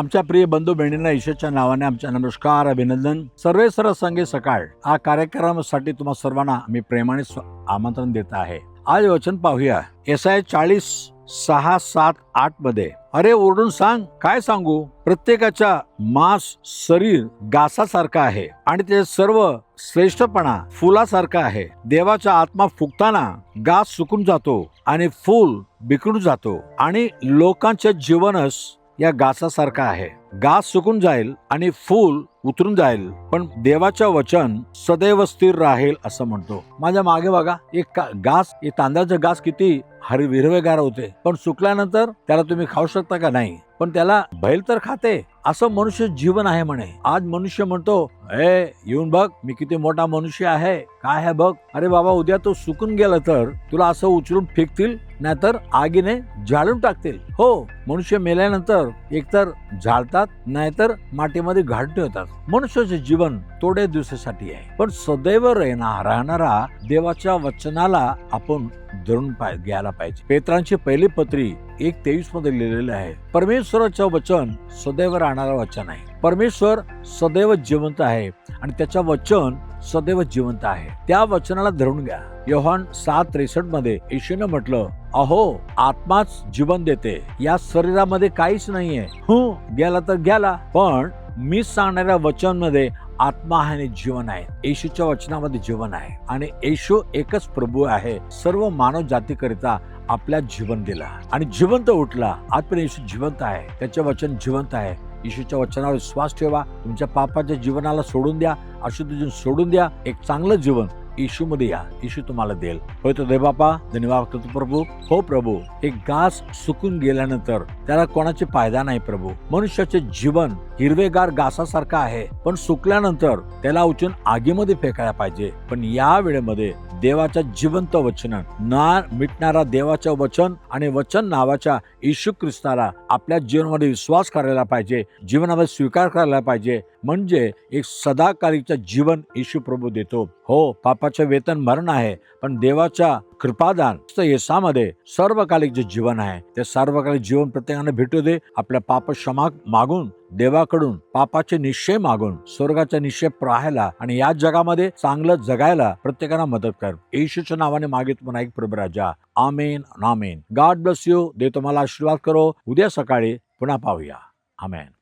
आमच्या प्रिय बंधू बहिणींना ईश्वरच्या नावाने आमच्या नमस्कार अभिनंदन. सर्वे सर्व संगे सकाळ. हा कार्यक्रमासाठी तुम्हा सर्वांना मी प्रेमाने स्व- आमंत्रण देत आहे. आज वचन पाहूया. एस आय चाळीस सहा सात आठमध्ये. अरे ओरडून सांग. काय सांगू? प्रत्येकाच्या मांस शरीर गासासारखं आहे. आणि ते सर्व श्रेष्ठपणा फुलासारखा आहे. देवाचा आत्मा फुगताना गास सुकून जातो आणि फूल बिकडून जातो. आणि लोकांच्या जीवनच या गासासारखा आहे. गास सुकून जाईल आणि फूल उतरून जाईल पण देवाचं वचन सदैव स्थिर राहील असं म्हणतो. माझ्या मागे बघा एक का- घास एक तांदळाचं घास किती हर हिरवेगार होते. पण सुकल्यानंतर त्याला तुम्ही खाऊ शकता का नाही? पण त्याला बैल तर खाते. असं मनुष्य जीवन आहे म्हणे. आज मनुष्य म्हणतो ए येऊन बघ मी किती मोठा मनुष्य आहे. काय आहे बघ. अरे बाबा उद्या तो सुकून गेला तर तुला असं उचलून फेकतील? नाहीतर आगीने जाळून टाकतील. हो मनुष्य मेल्यानंतर एकतर जाळतात नाहीतर मातीमध्ये घाट होतात मनुष्याचे जीवन थोड्या दिवसासाठी आहे. पण सदैव राहणार राहणारा देवाच्या वचनाला आपण धरून घ्यायला पाहिजे. पेत्रांची पहिली पत्री एक तेवीसमध्ये लिहिलेलं आहे. परमेश्वराचं वचन सदैव राहणारं वचन आहे. परमेश्वर सदैव जिवंत आहे आणि त्याचं वचन सदैव जिवंत आहे. त्या वचनाला धरून घ्या. योहान सात त्रेसष्टमध्ये येशूने म्हटलं अहो आत्माच जीवन देते. या शरीरामध्ये काहीच नाहीये. हो गेला तर गेला पण मी सांगणाऱ्या वचनमध्ये आत्मा आणि जीवन आहे. येशूच्या वचनामध्ये जीवन आहे. आणि येशू एकच प्रभू आहे. सर्व मानव जातीकरिता आपल्या जीवन दिला. आणि जिवंत उठला. आज पण येशू जिवंत आहे. त्याचे वचन जिवंत आहे. येशूच्या वचनावर विश्वास ठेवा. तुमच्या पापाच्या जीवनाला सोडून द्या अशुद्ध जीवन सोडून द्या. एक चांगलं जीवन येशू मध्ये या. येशू तुम्हाला देईल. होय तो दे बापा धन्यवाद करतो प्रभू. हो प्रभू एक घास सुकून गेल्यानंतर त्याला कोणाचे फायदा नाही प्रभू. मनुष्याचे जीवन हिरवेगार घासासारखं आहे. पण सुकल्यानंतर त्याला उचून आगीमध्ये फेकायला पाहिजे. पण या वेळेमध्ये देवाच्या जिवंत वचन ना मिटणारा देवाचं वचन आणि वचन नावाच्या येशू ख्रिस्ताला आपल्या जीवनामध्ये विश्वास करायला पाहिजे जीवनामध्ये स्वीकार करायला पाहिजे. म्हणजे एक सदाकालीचं जीवन येशू प्रभू देतो. हो पापाचं वेतन मरण आहे पण देवाच्या कृपादान. येसामध्ये सर्वकालिक जे जीवन आहे ते सर्वकालिक जीवन प्रत्येकाने भेटू दे आपल्या पाप क्षमा मागून देवाकडून पापाचे निश्चय मागून स्वर्गाचा निश्चय पाहायला आणि या जगामध्ये चांगलं जगायला प्रत्येकाला मदत कर. येशूच्या नावाने मागित म्हणा एक प्रभराजा. Amen amen. God bless you दे तुम्हाला आशीर्वाद करो. उद्या सकाळी पुन्हा पाहूया. आमेन.